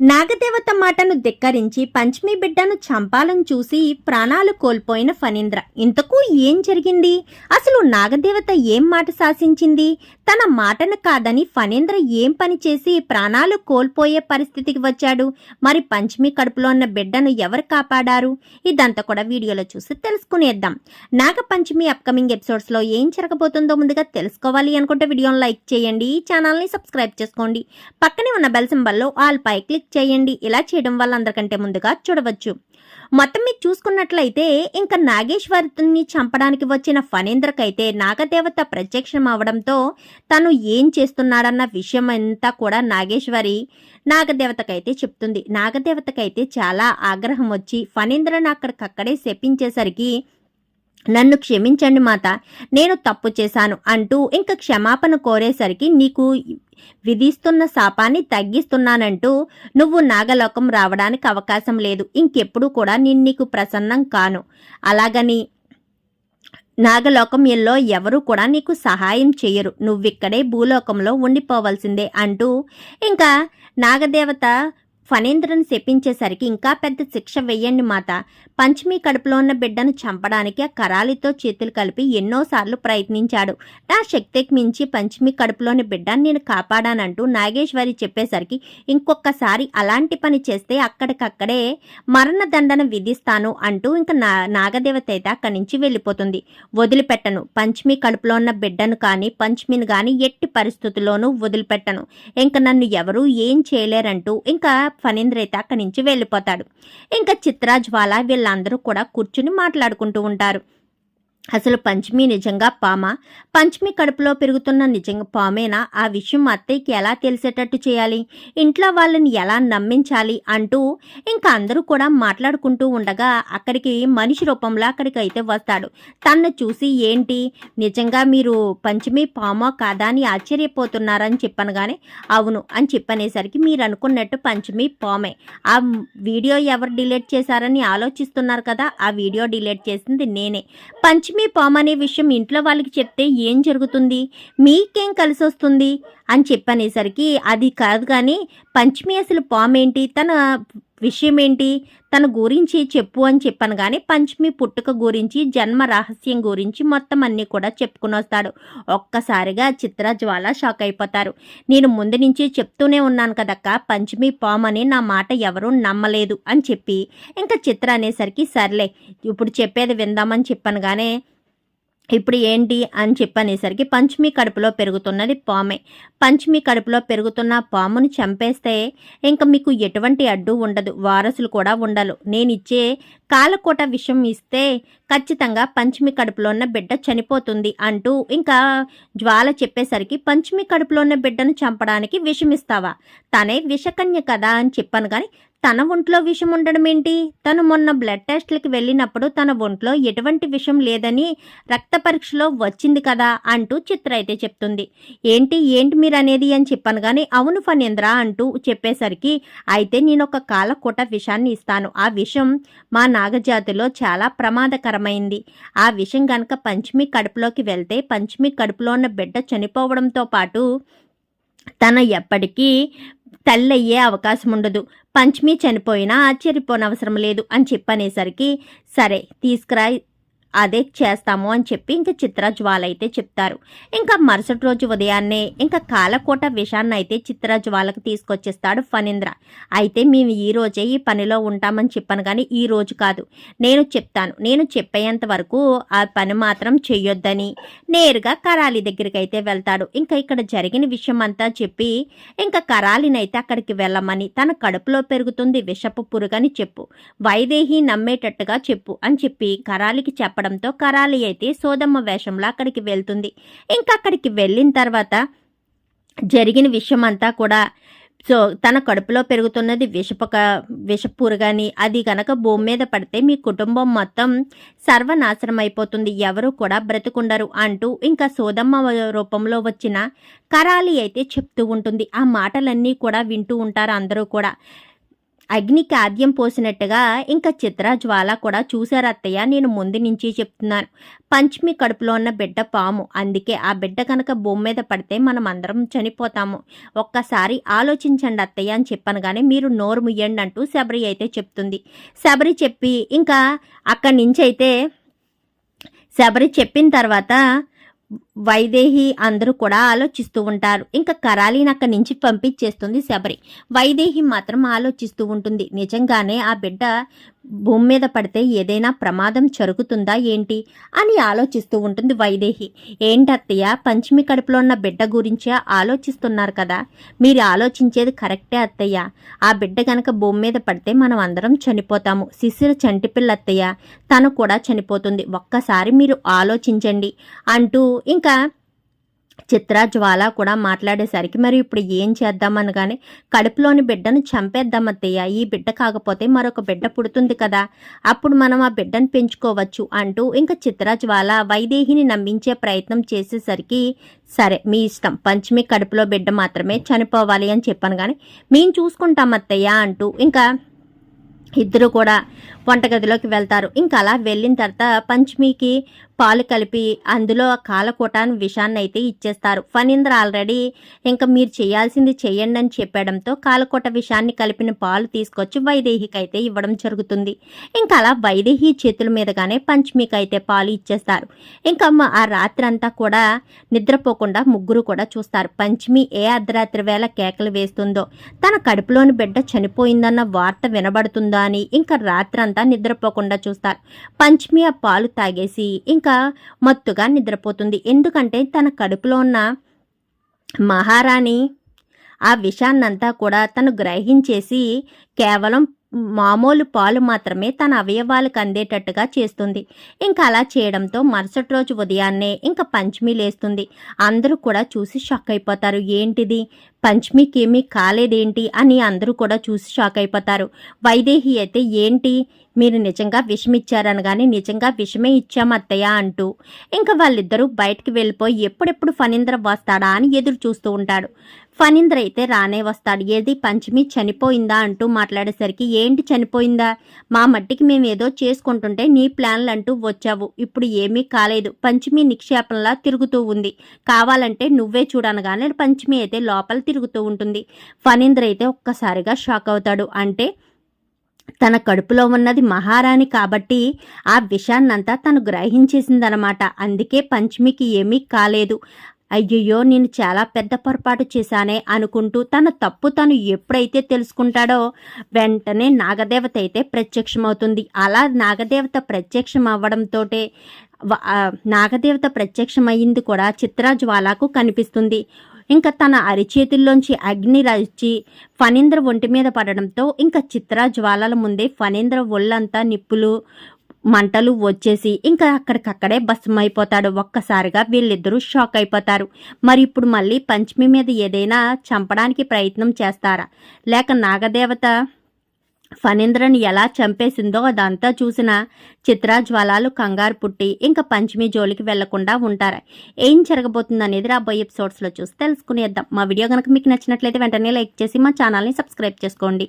నాగదేవత మాటను ధిక్కరించి పంచమి బిడ్డను చంపాలని చూసి ప్రాణాలు కోల్పోయిన ఫణీంద్ర. ఇంతకు ఏం జరిగింది? అసలు నాగదేవత ఏం మాట శాసించింది? తన మాటను కాదని ఫణీంద్ర ఏం పని చేసి ప్రాణాలు కోల్పోయే పరిస్థితికి వచ్చాడు? మరి పంచమి కడుపులో ఉన్న బిడ్డను ఎవరు కాపాడారు? ఇదంతా కూడా వీడియోలో చూసి తెలుసుకునేద్దాం. నాగపంచమి అప్కమింగ్ ఎపిసోడ్స్లో ఏం జరగబోతుందో ముందుగా తెలుసుకోవాలి అనుకుంటే వీడియోని లైక్ చేయండి ఈ సబ్స్క్రైబ్ చేసుకోండి. పక్కనే ఉన్న బెల్ సింబల్లో ఆల్ పై క్లిక్ చేయండి. ఇలా చేయడం వల్ల అందరికంటే ముందుగా చూడవచ్చు. మొత్తం మీరు చూసుకున్నట్లయితే ఇంకా నాగేశ్వరిని చంపడానికి వచ్చిన ఫణేంద్రకైతే నాగదేవత ప్రత్యక్షం అవడంతో తను ఏం చేస్తున్నాడన్న విషయం అంతా కూడా నాగేశ్వరి నాగదేవతకైతే చెప్తుంది. నాగదేవతకైతే చాలా ఆగ్రహం వచ్చి ఫణేంద్రను అక్కడికక్కడే శపించేసరికి నన్ను క్షమించండి మాత నేను తప్పు చేశాను అంటూ ఇంకా క్షమాపణ కోరేసరికి నీకు విధిస్తున్న శాపాన్ని తగ్గిస్తున్నానంటూ నువ్వు నాగలోకం రావడానికి అవకాశం లేదు. ఇంకెప్పుడు కూడా నేను నీకు ప్రసన్నం కాను. అలాగని నాగలోకం ఎల్లో ఎవరు కూడా నీకు సహాయం చేయరు. నువ్విక్కడే భూలోకంలో ఉండిపోవలసిందే అంటూ ఇంకా నాగదేవత ఫణేంద్రను శపించేసరికి ఇంకా పెద్ద శిక్ష వెయ్యండి మాత. పంచమి కడుపులో ఉన్న బిడ్డను చంపడానికి ఆ కరాలితో చేతులు కలిపి ఎన్నోసార్లు ప్రయత్నించాడు. నా శక్తికి మించి పంచమి కడుపులోని బిడ్డను నేను కాపాడానంటూ నాగేశ్వరి చెప్పేసరికి ఇంకొకసారి అలాంటి పని చేస్తే అక్కడికక్కడే మరణదండన విధిస్తాను అంటూ ఇంకా నా నాగదేవత అయితే అక్కడి నుంచి వెళ్ళిపోతుంది. వదిలిపెట్టను. పంచమి కడుపులో ఉన్న బిడ్డను కానీ పంచమిని కానీ ఎట్టి పరిస్థితుల్లోనూ వదిలిపెట్టను. ఇంకా నన్ను ఎవరూ ఏం చేయలేరంటూ ఇంకా ఫణీంద్ర అయితే అక్కడి నుంచి వెళ్ళిపోతాడు. ఇంకా చిత్ర జ్వాల వీళ్ళందరూ కూడా కూర్చుని మాట్లాడుకుంటూ ఉంటారు. అసలు పంచమి నిజంగా పామ? పంచమి కడుపులో పెరుగుతున్న నిజంగా పామేనా? ఆ విషయం అత్తయ్యకి ఎలా తెలిసేటట్టు చేయాలి? ఇంట్లో వాళ్ళని ఎలా నమ్మించాలి అంటూ ఇంకా అందరూ కూడా మాట్లాడుకుంటూ ఉండగా అక్కడికి మనిషి రూపంలో అక్కడికి అయితే వస్తాడు. తన్ను చూసి ఏంటి? నిజంగా మీరు పంచమి పామో కాదా అని ఆశ్చర్యపోతున్నారని చెప్పనగానే అవును అని చెప్పనేసరికి మీరు అనుకున్నట్టు పంచమి పామే. ఆ వీడియో ఎవరు డిలీట్ చేశారని ఆలోచిస్తున్నారు కదా ఆ వీడియో డిలీట్ చేసింది నేనే. పంచమి పాము అనే విషయం ఇంట్లో వాళ్ళకి చెప్తే ఏం జరుగుతుంది? మీకేం కలిసి వస్తుంది అని చెప్పనేసరికి అది కాదు కానీ పంచమి అసలు పాము ఏంటి? తన విషయం ఏంటి తన గురించి చెప్పు అని చెప్పాను కానీ పంచమి పుట్టుక గురించి జన్మ రహస్యం గురించి మొత్తం అన్నీ కూడా చెప్పుకుని వస్తాడు. ఒక్కసారిగా చిత్ర జ్వాల షాక్ అయిపోతారు. నేను ముందు నుంచి చెప్తూనే ఉన్నాను కదక్క పంచమి పామని నా మాట ఎవరూ నమ్మలేదు అని చెప్పి. ఇంకా చిత్ర అనేసరికి సర్లే ఇప్పుడు చెప్పేది విందామని చెప్పాను కానీ ఇప్పుడు ఏంటి అని చెప్పనేసరికి పంచమి కడుపులో పెరుగుతున్నది పామే. పంచమి కడుపులో పెరుగుతున్న పామును చంపేస్తే ఇంకా మీకు ఎటువంటి అడ్డు ఉండదు వారసులు కూడా ఉండరు. నేనిచ్చే కాలకోట విషం ఇస్తే ఖచ్చితంగా పంచమి కడుపులో ఉన్న బిడ్డ చనిపోతుంది అంటూ ఇంకా జ్వాల చెప్పేసరికి పంచమి కడుపులో ఉన్న బిడ్డను చంపడానికి విషమిస్తావా? తనే విషకన్య కదా అని చెప్పాను కానీ తన ఒంట్లో విషం ఉండడం ఏంటి? తను మొన్న బ్లడ్ టెస్ట్లకి వెళ్ళినప్పుడు తన ఒంట్లో ఎటువంటి విషం లేదని రక్త పరీక్షలో వచ్చింది కదా అంటూ చిత్ర అయితే చెప్తుంది. ఏంటి ఏంటి మీరు అనేది అని చెప్పాను కానీ అవును ఫణేంద్ర అంటూ చెప్పేసరికి అయితే నేను ఒక కాలకూట విషాన్ని ఇస్తాను. ఆ విషం మా నాగజాతిలో చాలా ప్రమాదకరమైంది. ఆ విషం గనక పంచమి కడుపులోకి వెళ్తే పంచమి కడుపులో ఉన్న బిడ్డ చనిపోవడంతో పాటు తన ఎప్పటికీ తల్లయ్యే అవకాశం ఉండదు పంచమి చనిపోయినా ఆశ్చర్యపోనవసరం లేదు అని చెప్పనేసరికి సరే తీసుకురా అదే చేస్తాము అని చెప్పి ఇంకా చిత్ర జ్వాల అయితే చెప్తారు. ఇంకా మరుసటి రోజు ఉదయాన్నే ఇంకా కాలకోట విషాన్ని అయితే చిత్ర జ్వాలకు తీసుకొచ్చేస్తాడు ఫణీంద్ర. అయితే మేము ఈ రోజే ఈ పనిలో ఉంటామని చెప్పాను కానీ ఈ రోజు కాదు. నేను చెప్తాను. నేను చెప్పేంత వరకు ఆ పని మాత్రం చెయ్యొద్దని నేరుగా కరాలి దగ్గరికి అయితే వెళ్తాడు. ఇంకా ఇక్కడ జరిగిన విషయం అంతా చెప్పి ఇంకా కరాలినైతే అక్కడికి వెళ్ళమని తన కడుపులో పెరుగుతుంది విషపు పురుగని చెప్పు. వైదేహి నమ్మేటట్టుగా చెప్పు అని చెప్పి కరాలికి చెప్పడంతో కరాలి అయితే సోదమ్మ వేషంలో అక్కడికి వెళ్తుంది. ఇంకా అక్కడికి వెళ్ళిన తర్వాత జరిగిన విషయం అంతా కూడా సో తన కడుపులో పెరుగుతున్నది విషపక కానీ అది గనక భూమి మీద పడితే మీ కుటుంబం మొత్తం సర్వనాశనం అయిపోతుంది. ఎవరు కూడా బ్రతుకుండరు అంటూ ఇంకా సోదమ్మ రూపంలో వచ్చిన కరాలి అయితే చెప్తూ ఉంటుంది. ఆ మాటలన్నీ కూడా వింటూ ఉంటారు అందరూ కూడా. అగ్నికి ఆద్యం పోసినట్టుగా ఇంకా చిత్ర జ్వాల కూడా చూశారు అత్తయ్య నేను ముందు నుంచి చెప్తున్నాను. పంచమి కడుపులో ఉన్న బిడ్డ పాము. అందుకే ఆ బిడ్డ కనుక భూమి మీద పడితే మనం అందరం చనిపోతాము. ఒక్కసారి ఆలోచించండి అత్తయ్య అని చెప్పాను కానీ మీరు నోరు ముయ్యండి అంటూ శబరి అయితే చెప్తుంది. శబరి చెప్పి ఇంకా అక్కడి నుంచి అయితే శబరి చెప్పిన తర్వాత వైదేహి అందరూ కూడా ఆలోచిస్తూ ఉంటారు. ఇంకా కరాలీని అక్కడి నుంచి పంపించేస్తుంది శబరి. వైదేహి మాత్రం ఆలోచిస్తూ ఉంటుంది. నిజంగానే ఆ బిడ్డ భూమి మీద పడితే ఏదైనా ప్రమాదం జరుగుతుందా ఏంటి అని ఆలోచిస్తూ ఉంటుంది వైదేహి. ఏంటత్తయ్య పంచమి కడుపులో ఉన్న బిడ్డ గురించే ఆలోచిస్తున్నారు కదా? మీరు ఆలోచించేది కరెక్టే అత్తయ్య. ఆ బిడ్డ గనక భూమి మీద పడితే మనం అందరం చనిపోతాము. శిశిర చంటిపిల్ల అత్తయ్య. తను కూడా చనిపోతుంది. ఒక్కసారి మీరు ఆలోచించండి అంటూ ఇంకా చిత్ర జ్వాల కూడా మాట్లాడేసరికి మరి ఇప్పుడు ఏం చేద్దామనగానే కడుపులోని బిడ్డను చంపేద్దాం అత్తయ్య. ఈ బిడ్డ కాకపోతే మరొక బిడ్డ పుడుతుంది కదా. అప్పుడు మనం ఆ బిడ్డను పెంచుకోవచ్చు అంటూ ఇంకా చిత్ర జ్వాల వైదేహిని నమ్మించే ప్రయత్నం చేసేసరికి సరే మీ ఇష్టం. పంచమి కడుపులో బిడ్డ మాత్రమే చనిపోవాలి అని చెప్పాను కానీ మేము చూసుకుంటాం అత్తయ్య అంటూ ఇంకా ఇద్దరు కూడా వంటగదిలోకి వెళ్తారు. ఇంకా అలా వెళ్ళిన తర్వాత పంచమికి పాలు కలిపి అందులో కాలకూటాన్ విషాన్ని అయితే ఇచ్చేస్తారు. ఫణీంద్ర ఆల్రెడీ ఇంకా మీరు చేయాల్సింది చేయండి అని చెప్పడంతో కాలకూట విషాన్ని కలిపిన పాలు తీసుకొచ్చి వైదేహికి అయితే ఇవ్వడం జరుగుతుంది. ఇంకా అలా వైదేహి చేతుల మీదగానే పంచమికి అయితే పాలు ఇచ్చేస్తారు. ఇంకా ఆ రాత్రి అంతా కూడా నిద్రపోకుండా ముగ్గురు కూడా చూస్తారు. పంచమి ఏ అర్ధరాత్రి వేళ కేకలు వేస్తుందో తన కడుపులోని బిడ్డ చనిపోయిందన్న వార్త వినబడుతుందా అని ఇంకా రాత్రి రాత్రంతా నిద్రపోకుండా చూస్తారు. పంచమి ఆ పాలు తాగేసి ఇంకా మత్తుగా నిద్రపోతుంది. ఎందుకంటే తన కడుపులో ఉన్న మహారాణి ఆ విషాన్నంతా కూడా తను గ్రహించేసి కేవలం మామూలు పాలు మాత్రమే తన అవయవాలకు అందేటట్టుగా చేస్తుంది. ఇంకా అలా చేయడంతో మరుసటి రోజు ఉదయాన్నే ఇంకా పంచమి లేస్తుంది. అందరూ కూడా చూసి షాక్ అయిపోతారు. ఏంటిది? పంచమికేమీ కాలేదేంటి అని అందరూ కూడా చూసి షాక్ అయిపోతారు. వైదేహి అయితే ఏంటి? మీరు నిజంగా విషమిచ్చారనగానే నిజంగా విషమే ఇచ్చాం అత్తయ్య అంటూ. ఇంకా వాళ్ళిద్దరూ బయటికి వెళ్ళిపోయి ఎప్పుడెప్పుడు ఫణీంద్ర వస్తాడా అని ఎదురు చూస్తూ ఉంటాడు. ఫణీంద్ర అయితే రానే వస్తాడు. ఏది? పంచమి చనిపోయిందా అంటూ మాట్లాడేసరికి ఏంటి చనిపోయిందా? మా మట్టికి మేము ఏదో చేసుకుంటుంటే నీ ప్లాన్లు అంటూ వచ్చావు. ఇప్పుడు ఏమీ కాలేదు. పంచమి నిక్షేపంలా తిరుగుతూ ఉంది. కావాలంటే నువ్వే చూడనగానే పంచమి అయితే లోపల తిరుగుతూ ఉంటుంది. ఫణీంద్ర అయితే ఒక్కసారిగా షాక్ అవుతాడు. అంటే తన కడుపులో ఉన్నది మహారాణి కాబట్టి ఆ విషాన్నంతా తను గ్రహించేసిందనమాట. అందుకే పంచమికి ఏమీ కాలేదు. అయ్యయ్యో నేను చాలా పెద్ద పొరపాటు చేశానే అనుకుంటూ తన తప్పు తను ఎప్పుడైతే తెలుసుకుంటాడో వెంటనే నాగదేవత అయితే ప్రత్యక్షమవుతుంది. అలా నాగదేవత ప్రత్యక్షం అవ్వడంతోటే నాగదేవత ప్రత్యక్షమయ్యింది కూడా చిత్రజ్వాలకు కనిపిస్తుంది. ఇంకా తన అరిచేతుల్లోంచి అగ్ని రచి ఫణీంద్ర ఒంటి మీద పడడంతో ఇంకా చిత్ర జ్వాలల ముందే ఫణీంద్ర ఒళ్ళంతా నిప్పులు మంటలు వచ్చేసి ఇంకా అక్కడికక్కడే భస్మైపోతాడు ఒక్కసారిగా వీళ్ళిద్దరూ షాక్ అయిపోతారు. మరి ఇప్పుడు మళ్ళీ పంచమి మీద ఏదైనా చంపడానికి ప్రయత్నం చేస్తారా? లేక నాగదేవత ఫణీంద్రను ఎలా చంపేసిందో అదంతా చూసిన చిత్రాజ్వాలాలు కంగారు పుట్టి ఇంకా పంచమి జోలికి వెళ్ళకుండా ఉంటారు. ఏం జరగబోతుంది అనేది రాబోయే ఎపిసోడ్స్లో చూసి తెలుసుకునేద్దాం. మా వీడియో కనుక మీకు నచ్చినట్లయితే వెంటనే లైక్ చేసి మా ఛానల్ని సబ్స్క్రైబ్ చేసుకోండి.